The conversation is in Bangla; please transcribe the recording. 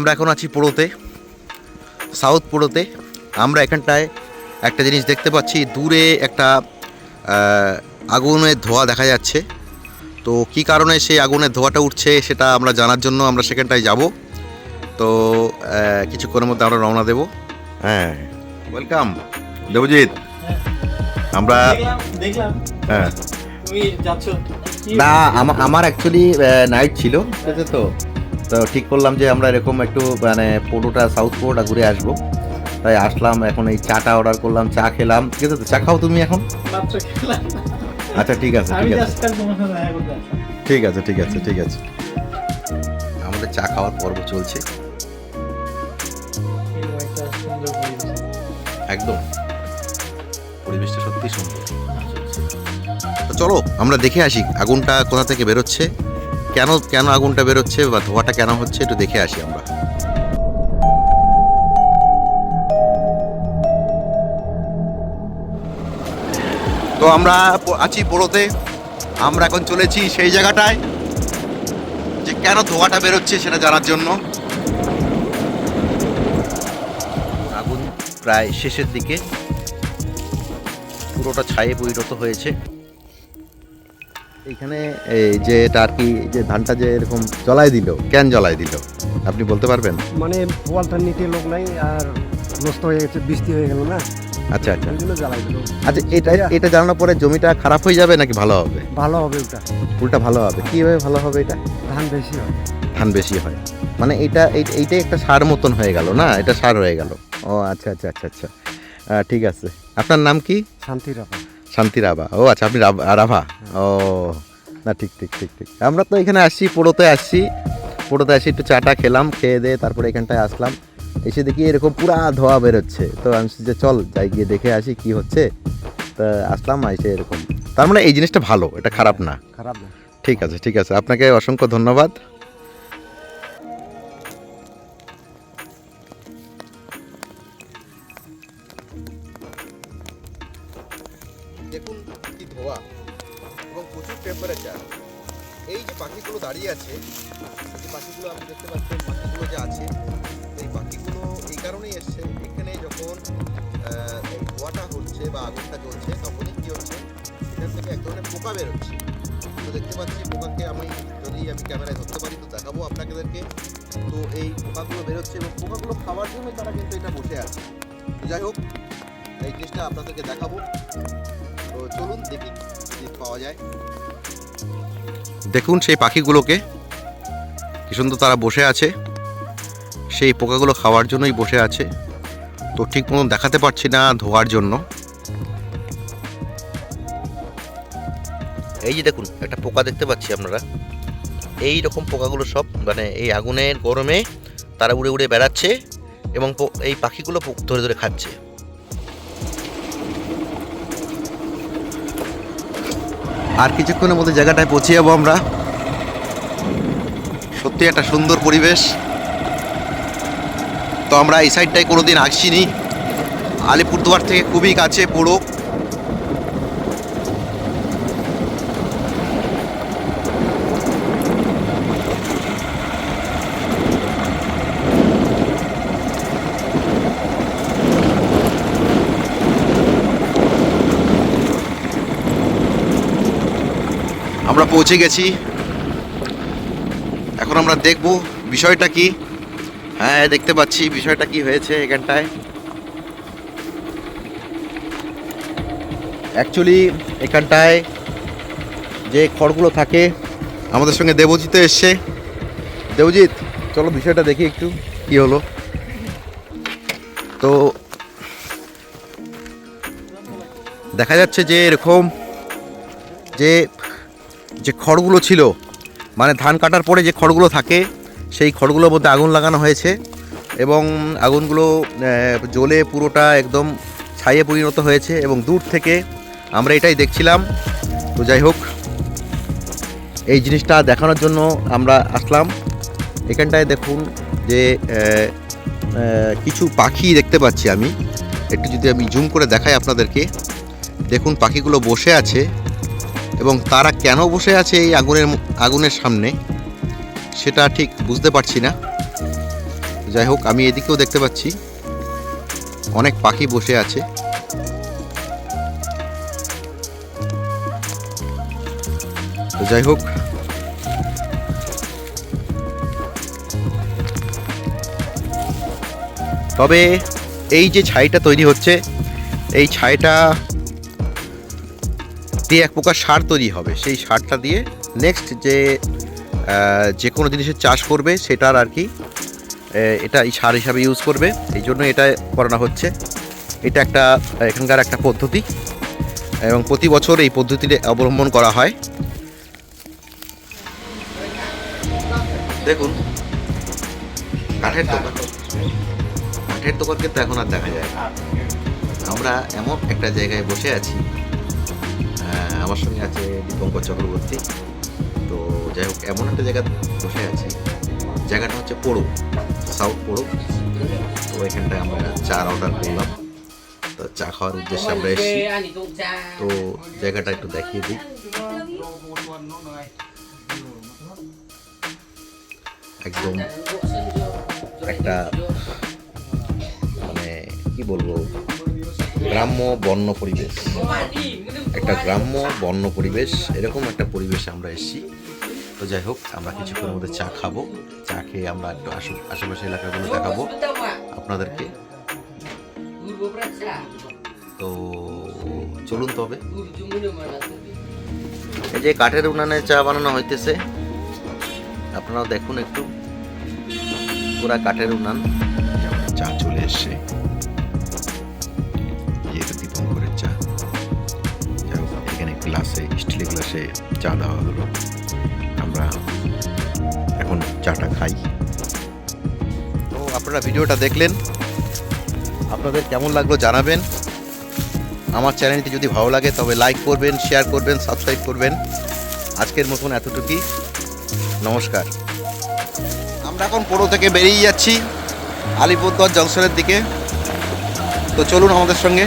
আমরা এখন আছি পোড়োতে সাউথ পোড়োতে আমরা এখানটায় একটা জিনিস দেখতে পাচ্ছি দূরে একটা আগুনের ধোঁয়া দেখা যাচ্ছে। তো কি কারণে সেই আগুনের ধোঁয়াটা উঠছে সেটা আমরা জানার জন্য আমরা সেখানটায় যাব। তো কিছুক্ষণের মধ্যে আমরা রওনা দেব। হ্যাঁ ওয়েলকাম দেবজিৎ। আমরা হ্যাঁ। না আমার অ্যাকচুয়ালি নাইট ছিল তো? তো ঠিক করলাম যে আমরা এরকম একটু মানে পোটোটা সাউথ পোটোটা ঘুরে আসব। তাই আসলাম, এখন এই চাটা অর্ডার করলাম, চা খেলাম। ঠিক আছে চা খাও তুমি এখন? আচ্ছা ঠিক আছে ঠিক আছে। ঠিক আছে ঠিক আছে ঠিক আছে। আমাদের চা খাওয়ার পর্ব চলছে। একদম। পরিবেশটা সত্যি সুন্দর। চলো, আমরা দেখে আসি, আগুনটা কোথা থেকে বেরোচ্ছে? কেন কেন আগুনটা বেরোচ্ছে বা ধোঁয়াটা কেন হচ্ছে একটু দেখে আসি আমরা। তো আমরা আছি পোড়োতে, আমরা এখন চলেছি সেই জায়গাটায়, যে কেন ধোঁয়াটা বেরোচ্ছে সেটা জানার জন্য। আগুন প্রায় শেষের দিকে, পুরোটা ছায়ে পরিণত হয়েছে। এইখানে এই যে এটা আর কি যে ধানটা যে এরকম জ্বলাই দিল কেন জ্বলাই দিল আপনি বলতে পারবেন? মানে পোয়ালটা নিতে লোক নাই আর নষ্ট হয়ে গেছে বৃষ্টি হয়ে গেল না। আচ্ছা আচ্ছা। ওই জন্য জ্বালাই দিল। আচ্ছা এটা এটা পরে জমিটা খারাপ হয়ে যাবে নাকি ভালো হবে? ভালো হবে ওটা। ফুলটা ভালো হবে। কীভাবে ভালো হবে এটা? ধান বেশি হয়। ধান বেশি হয়। মানে এটা এই- এইটাই একটা সার মতন হয়ে গেল না? এটা সার হয়ে গেল। ও আচ্ছা আচ্ছা আচ্ছা আচ্ছা। ঠিক আছে। আপনার নাম কি? শান্তি রাখা শান্তি রাভা। ও আচ্ছা আপনি রাভ- রাভা। ও না ঠিক ঠিক ঠিক ঠিক। আমরা তো এখানে আসছি পোড়োতে আসছি। পোড়োতে আসি একটু চাটা খেলাম খেয়ে দিয়ে তারপরে এখানটায় আসলাম। এসে দেখি এরকম পুরা ধোয়া বেরোচ্ছে। তো আমি যে চল যাই গিয়ে দেখে আসি কি হচ্ছে। তা আসলাম এসে এরকম। তার মানে এই জিনিসটা ভালো এটা খারাপ না। খারাপ না। ঠিক আছে ঠিক আছে। আপনাকে অসংখ্য ধন্যবাদ। এবং প্রচুর টেম্পারেচার এই যে পাখিগুলো দাঁড়িয়ে আছে, এই পাখিগুলো আপনি দেখতে পাচ্ছেন, পাখিগুলো যে আছে, এই পাখিগুলো এই কারণেই এসছে। এখানে যখন ধোয়াটা হচ্ছে বা আগুনটা জ্বলছে, তখনই কি হচ্ছে, এখান থেকে এক ধরনের পোকা বেরোচ্ছে। তো দেখতে পাচ্ছি, পোকাকে আমি যদি আমি ক্যামেরায় ধরতে পারি, তো দেখাবো আপনাদেরকে তো এই পোকাগুলো বেরোচ্ছে এবং পোকাগুলো খাওয়ার জন্য তারা কিন্তু এটা বসে আছে। যাই হোক, এই জিনিসটা আপনাদেরকে দেখাবো। তো চলুন দেখি। পাওয়া যায়। দেখুন সেই পাখিগুলোকে কি সুন্দর তারা বসে আছে। সেই পোকাগুলো খাওয়ার জন্যই বসে আছে। তো ঠিক মতন দেখাতে পারছি না ধোয়ার জন্য। এই যে দেখুন একটা পোকা দেখতে পাচ্ছি আপনারা। এই রকম পোকাগুলো সব মানে এই আগুনের গরমে তারা উড়ে উড়ে বেড়াচ্ছে এবং পো- এই পাখিগুলো পো- ধরে ধরে খাচ্ছে। আর কিছুক্ষণের মধ্যে জায়গাটায় পৌঁছে যাব আমরা। সত্যি একটা সুন্দর পরিবেশ। তো আমরা এই সাইডটায় কোনোদিন আসিনি। আলিপুরদুয়ার থেকে খুবই কাছে পুরো। আমরা পৌঁছে গেছি। এখন আমরা দেখব বিষয়টা কি। হ্যাঁ দেখতে পাচ্ছি বিষয়টা কি হয়েছে এখানটায়। অ্যাকচুয়ালি এখানটায় যে খড়গুলো থাকে, আমাদের সঙ্গে দেবজিৎ এসছে। দেবজিৎ, চলো বিষয়টা দেখি একটু, কি হলো? তো, দেখা যাচ্ছে যে এরকম যে যে খড়গুলো ছিল মানে ধান কাটার পরে যে খড়গুলো থাকে, সেই খড়গুলোর মধ্যে আগুন লাগানো হয়েছে এবং আগুনগুলো জ্বলে পুরোটা একদম ছাইয়ে পরিণত হয়েছে এবং দূর থেকে আমরা এটাই দেখছিলাম। তো যাই হোক, এই জিনিসটা দেখানোর জন্য আমরা আসলাম। এখানটায় দেখুন যে কিছু পাখি দেখতে পাচ্ছি আমি। একটু যদি আমি জুম করে দেখাই আপনাদেরকে। দেখুন পাখিগুলো বসে আছে। এবং তারা কেন বসে আছে এই আগুনের আগুনের সামনে, সেটা ঠিক বুঝতে পারছি না। যাই হোক, আমি এদিকেও দেখতে পাচ্ছি অনেক পাখি বসে আছে। যাই হোক, তবে এই যে ছাইটা তৈরি হচ্ছে, এই ছাইটা দিয়ে এক প্রকার সার তৈরি হবে, সেই সারটা দিয়ে নেক্সট যে যে কোনো জিনিসের চাষ করবে, সেটার আর কি এটা এই সার হিসাবে ইউজ করবে। এই জন্য এটা করানো হচ্ছে। এটা একটা, এখানকার একটা পদ্ধতি। এবং প্রতি বছর এই পদ্ধতিটি অবলম্বন করা হয়। দেখুন, কাঠের দোকান। কাঠের দোকান কিন্তু এখন আর দেখা যায়। আমরা এমন একটা জায়গায় বসে আছি আমার সঙ্গে আছে দীপঙ্কর চক্রবর্তী। তো যাই হোক, এমন একটা জায়গা বসে আছি। জায়গাটা হচ্ছে পোড়ো, সাউথ পোড়ো। তো এখানটায় আমরা চা অর্ডার করলাম। তো চা খাওয়ার উদ্দেশ্যে আমরা এসেছি। তো জায়গাটা একটু দেখিয়ে দিই। একদম একটা মানে কি বলব? গ্রাম্য বন্য পরিবেশ। একটা গ্রাম্য বন্য পরিবেশ, এরকম একটা পরিবেশে আমরা এসেছি। তো যাই হোক, আমরা কিছুক্ষণের মধ্যে চা খাব। চা খেয়ে আমরা একটু আশে- আশেপাশে এলাকাগুলো দেখাবো আপনাদেরকে। তো চলুন তবে। এই যে কাঠের উনানে চা বানানো হইতেছে। আপনারাও দেখুন একটু। পুরা কাঠের উনান। চা চলে এসছে। গ্লাসে, স্টিলের গ্লাসে চা দেওয়া হলো। আমরা এখন চাটা খাই। তো আপনারা ভিডিওটা দেখলেন। আপনাদের কেমন লাগল জানাবেন। আমার চ্যানেলটি যদি ভালো লাগে তবে লাইক করবেন, শেয়ার করবেন, সাবস্ক্রাইব করবেন। আজকের মতন এতটুকুই। নমস্কার। আমরা এখন পোড়ো থেকে বেরিয়ে যাচ্ছি আলিপুরদুয়ার জংশনের দিকে। তো চলুন আমাদের সঙ্গে।